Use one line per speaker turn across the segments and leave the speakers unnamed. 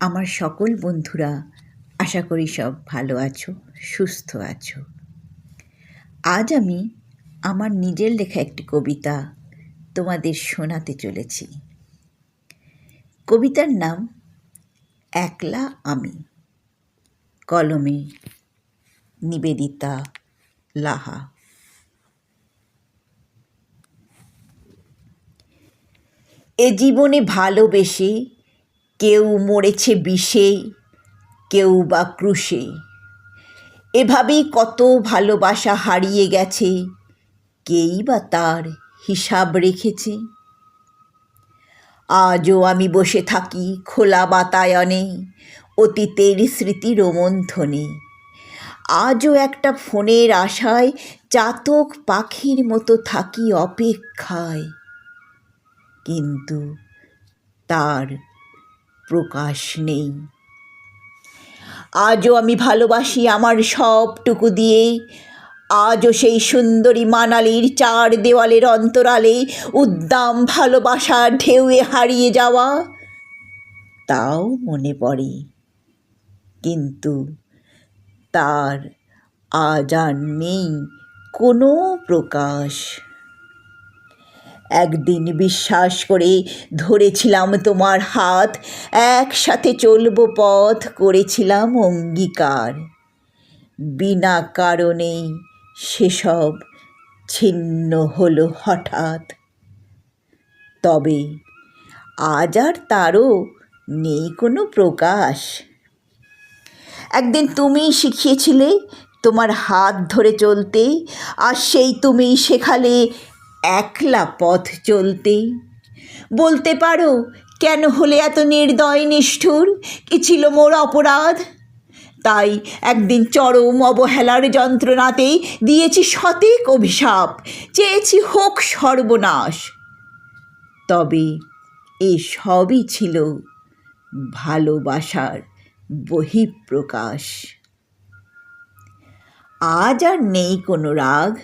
আমার সকল বন্ধুরা, আশা করি সব ভালো আছো, সুস্থ আছো। আজ আমি আমার নিজের লেখা একটি কবিতা তোমাদের শোনাতে চলেছি। কবিতার নাম, একলা আমি। কলমে নিবেদিতা লাহা। এ জীবনে ভালোবেসে কেউ মরেছে বিষে কেউ বা ক্রুশে। এভাবেই কত ভালোবাসা হারিয়ে গেছে, কেই বা তার হিসাব রেখেছে। আজও আমি বসে থাকি খোলা বাতায়নে, অতীতের স্মৃতি রোমন্থনে। আজও একটা ফোনের আশায় চাতক পাখির মতো থাকি অপেক্ষায়, কিন্তু তার প্রকাশ নেই। আজও আমি ভালোবাসি আমার সবটুকু দিয়ে। আজও সেই সুন্দরী মানালির চার দেওয়ালের অন্তরালে উদ্দাম ভালোবাসার ঢেউয়ে হারিয়ে যাওয়া, তাও মনে পড়ে। কিন্তু তার আজ আর নেই, কোনো প্রকাশ একদিন বিশ্বাস করে ধরেছিলাম তোমার হাত, একসাথে চলব পথ করেছিলাম অঙ্গীকার। বিনা কারণে সেসব ছিন্ন হলো হঠাৎ। তবে আজ আর তারও নেই কোনো প্রকাশ। একদিন তুমিই শিখিয়েছিলে তোমার হাত ধরে চলতে, আর সেই তুমিই শেখালে একলা পথ চলতে। বলতে পারো, কেন হলে এত নির্দয় নিষ্ঠুর? কি ছিল মোর অপরাধ? তাই একদিন চরম অবহেলার যন্ত্রণাতেই দিয়েছি শতেক অভিশাপ, চেয়েছি হোক সর্বনাশ। তবে এ সবই ছিল ভালোবাসার বহিঃপ্রকাশ। আজ আর নেই কোনো রাগ।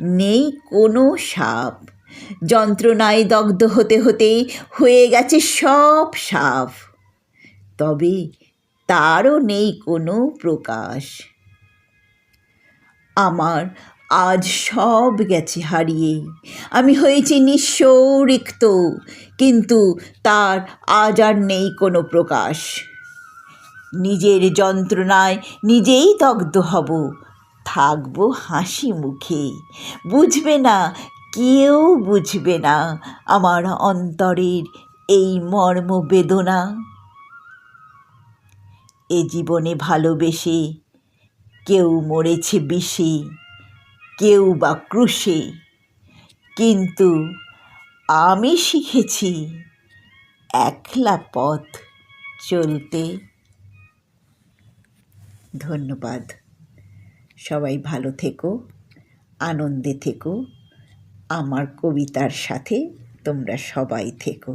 নেই কোনো সাপ। যন্ত্রণায় দগ্ধ হতে হতে হয়ে গেছে সব সাপ। তবে তারও নেই কোনো প্রকাশ। আমার আজ সব গেছে হারিয়ে। আমি হয়েছি নিঃস্ব রিক্ত কিন্তু তার আজ আর নেই কোনো প্রকাশ। নিজের যন্ত্রণায় নিজেই দগ্ধ হব। থাকব হাসি মুখে বুঝবে না, কেউ বুঝবে না আমার অন্তরের এই মর্ম বেদনা। এ জীবনে ভালোবেসে কেউ মরেছে বিষে, কেউ বা ক্রুশে। কিন্তু আমি শিখেছি একলা পথ চলতে। ধন্যবাদ। সবাই ভালো থেকো আনন্দে থেকো আমার কবিতার সাথে তোমরা সবাই থেকো।